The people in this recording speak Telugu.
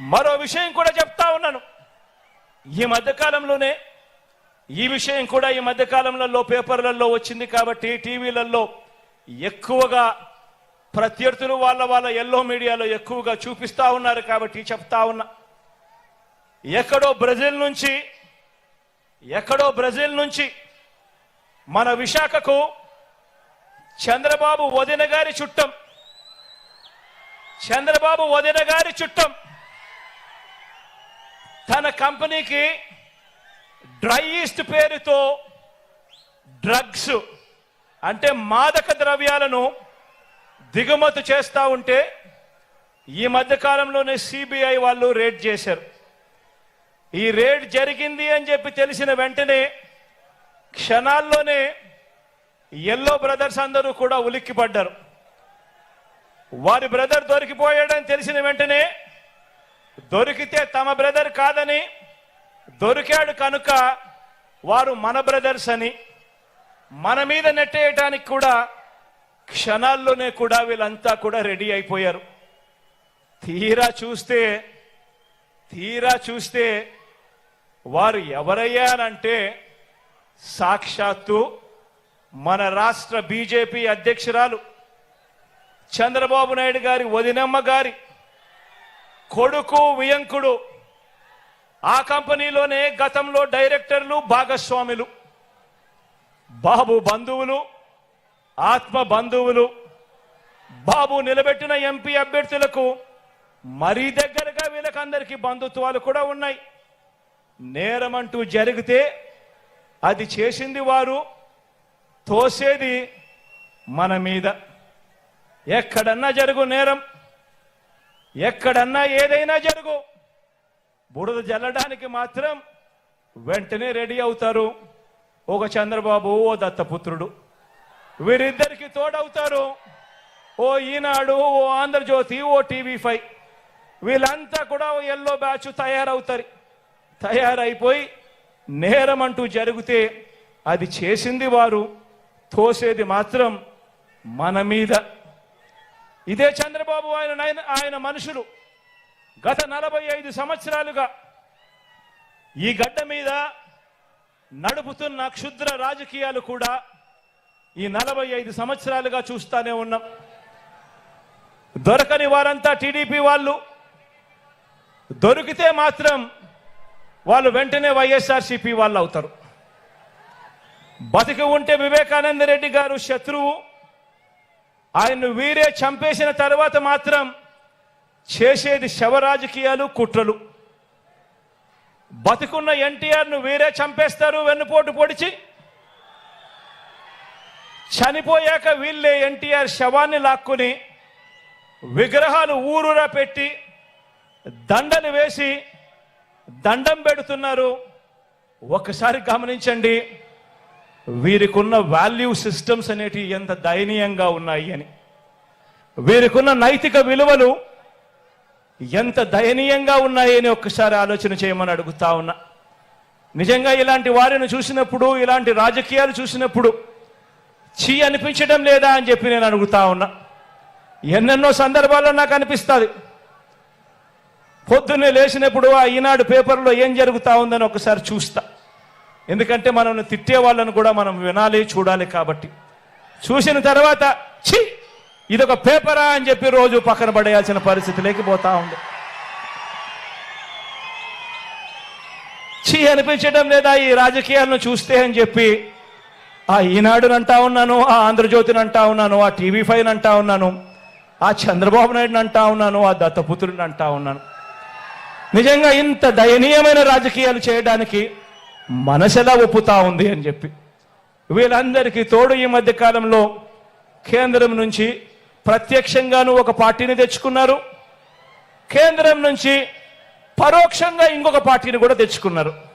మరో విషయం కూడా చెప్తా ఉన్నాను. ఈ మధ్యకాలంలోనే ఈ విషయం కూడా ఈ మధ్యకాలంలో పేపర్లలో వచ్చింది కాబట్టి టీవీలలో ఎక్కువగా ప్రత్యర్థులు వాళ్ళ వాళ్ళ ఎల్లో మీడియాలో ఎక్కువగా చూపిస్తూ ఉన్నారు కాబట్టి చెప్తా ఉన్నా. ఎక్కడో బ్రెజిల్ నుంచి ఎక్కడో బ్రెజిల్ నుంచి మన విశాఖకు చంద్రబాబు వదిన గారి చుట్టం చంద్రబాబు వదిన గారి చుట్టం తన కంపెనీకి డ్రై ఈస్ట్ పేరుతో డ్రగ్స్ అంటే మాదక ద్రవ్యాలను దిగుమతి చేస్తూ ఉంటే ఈ మధ్య కాలంలోనే సిబిఐ వాళ్ళు రేడ్ చేశారు. ఈ రేడ్ జరిగింది అని చెప్పి తెలిసిన వెంటనే క్షణాల్లోనే ఎల్లో బ్రదర్స్ అందరూ కూడా ఉలిక్కిపడ్డారు. వారి బ్రదర్ దొరికిపోయాడని తెలిసిన వెంటనే దొరికితే తమ బ్రదర్ కాదని దొరికాడు కనుక వారు మన బ్రదర్స్ అని. మన మీద నెట్టేయటానికి కూడా క్షణాల్లోనే కూడా వీళ్ళంతా కూడా రెడీ అయిపోయారు. తీరా చూస్తే తీరా చూస్తే వారు ఎవరయ్యారంటే సాక్షాత్తు మన రాష్ట్ర బీజేపీ అధ్యక్షురాలు చంద్రబాబు నాయుడు గారి వదినమ్మ గారి కొడుకు వియంకుడు. ఆ కంపెనీలోనే గతంలో డైరెక్టర్లు భాగస్వాములు. బాబు బంధువులు ఆత్మ బంధువులు. బాబు నిలబెట్టిన ఎంపీ అభ్యర్థులకు మరీ దగ్గరగా వీళ్ళకందరికీ బంధుత్వాలు కూడా ఉన్నాయి. నేరమంటూ జరిగితే అది చేసింది వారు తోసేది మన మీద. ఎక్కడన్నా జరుగు నేరం. ఎక్కడన్నా ఏదైనా జరుగు. బురద జల్లడానికి మాత్రం వెంటనే రెడీ అవుతారు. ఒక చంద్రబాబు ఓ దత్తపుత్రుడు. వీరిద్దరికి తోడవుతారు. ఓ ఈనాడు ఓ ఆంధ్రజ్యోతి ఓ టీవీ ఫైవ్. వీళ్ళంతా కూడా ఓ ఎల్లో బ్యాచ్ తయారవుతారు. తయారైపోయి నేరం అంటూ జరిగితే అది చేసింది వారు. తోసేది మాత్రం మన మీద. ఇదే చంద్రబాబు ఆయన ఆయన మనుషులు. గత నలభై ఐదు సంవత్సరాలుగా ఈ గడ్డ మీద నడుపుతున్న క్షుద్ర రాజకీయాలు కూడా ఈ నలభై ఐదు సంవత్సరాలుగా చూస్తానే ఉన్నాం. దొరకని వారంతా టీడీపీ వాళ్ళు. దొరికితే మాత్రం వాళ్ళు వెంటనే వైఎస్ఆర్సీపీ వాళ్ళు అవుతారు. బతికి ఉంటే వివేకానంద రెడ్డి గారు శత్రువు. ఆయన్ను వీరే చంపేసిన తర్వాత మాత్రం చేసేది శవ రాజకీయాలు కుట్రలు. బతికున్న ఎన్టీఆర్ను వీరే చంపేస్తారు వెన్నుపోటు పొడిచి. చనిపోయాక వీళ్ళే ఎన్టీఆర్ శవాన్ని లాక్కుని విగ్రహాలు ఊరూరా పెట్టి దండలు వేసి దండం పెడుతున్నారు. ఒకసారి గమనించండి. వీరికున్న వాల్యూ సిస్టమ్స్ అనేటివి ఎంత దయనీయంగా ఉన్నాయి అని. వీరికున్న నైతిక విలువలు ఎంత దయనీయంగా ఉన్నాయి అని ఒక్కసారి ఆలోచన చేయమని అడుగుతా ఉన్నా. నిజంగా ఇలాంటి వారిని చూసినప్పుడు ఇలాంటి రాజకీయాలు చూసినప్పుడు చీ అనిపించడం లేదా అని చెప్పి నేను అడుగుతా ఉన్నా. ఎన్నెన్నో సందర్భాల్లో నాకు అనిపిస్తుంది. పొద్దున్నే లేచినప్పుడు ఆ ఈనాడు పేపర్లో ఏం జరుగుతా ఉందని ఒకసారి చూస్తా. ఎందుకంటే మనం తిట్టే వాళ్ళను కూడా మనం వినాలి చూడాలి కాబట్టి. చూసిన తర్వాత ఛీ! ఇదొక పేపరా అని చెప్పి రోజు పక్కన పడేయాల్సిన పరిస్థితి లేకపోతా ఉంది. ఛీ! అనిపించడం లేదా ఈ రాజకీయాలను చూస్తే అని చెప్పి ఆ ఈనాడుని అంటా ఉన్నాను ఆ ఆంధ్రజ్యోతిని అంటా ఉన్నాను ఆ టీవీ ఫైవ్ అంటా ఉన్నాను ఆ చంద్రబాబు నాయుడుని అంటా ఉన్నాను ఆ దత్తపుత్రుని అంటా ఉన్నాను. నిజంగా ఇంత దయనీయమైన రాజకీయాలు చేయడానికి మనసెలా ఒప్పుతా ఉంది అని చెప్పి. వీళ్ళందరికీ తోడు ఈ మధ్య కాలంలో కేంద్రం నుంచి ప్రత్యక్షంగాను ఒక పార్టీని తెచ్చుకున్నారు. కేంద్రం నుంచి పరోక్షంగా ఇంకొక పార్టీని కూడా తెచ్చుకున్నారు.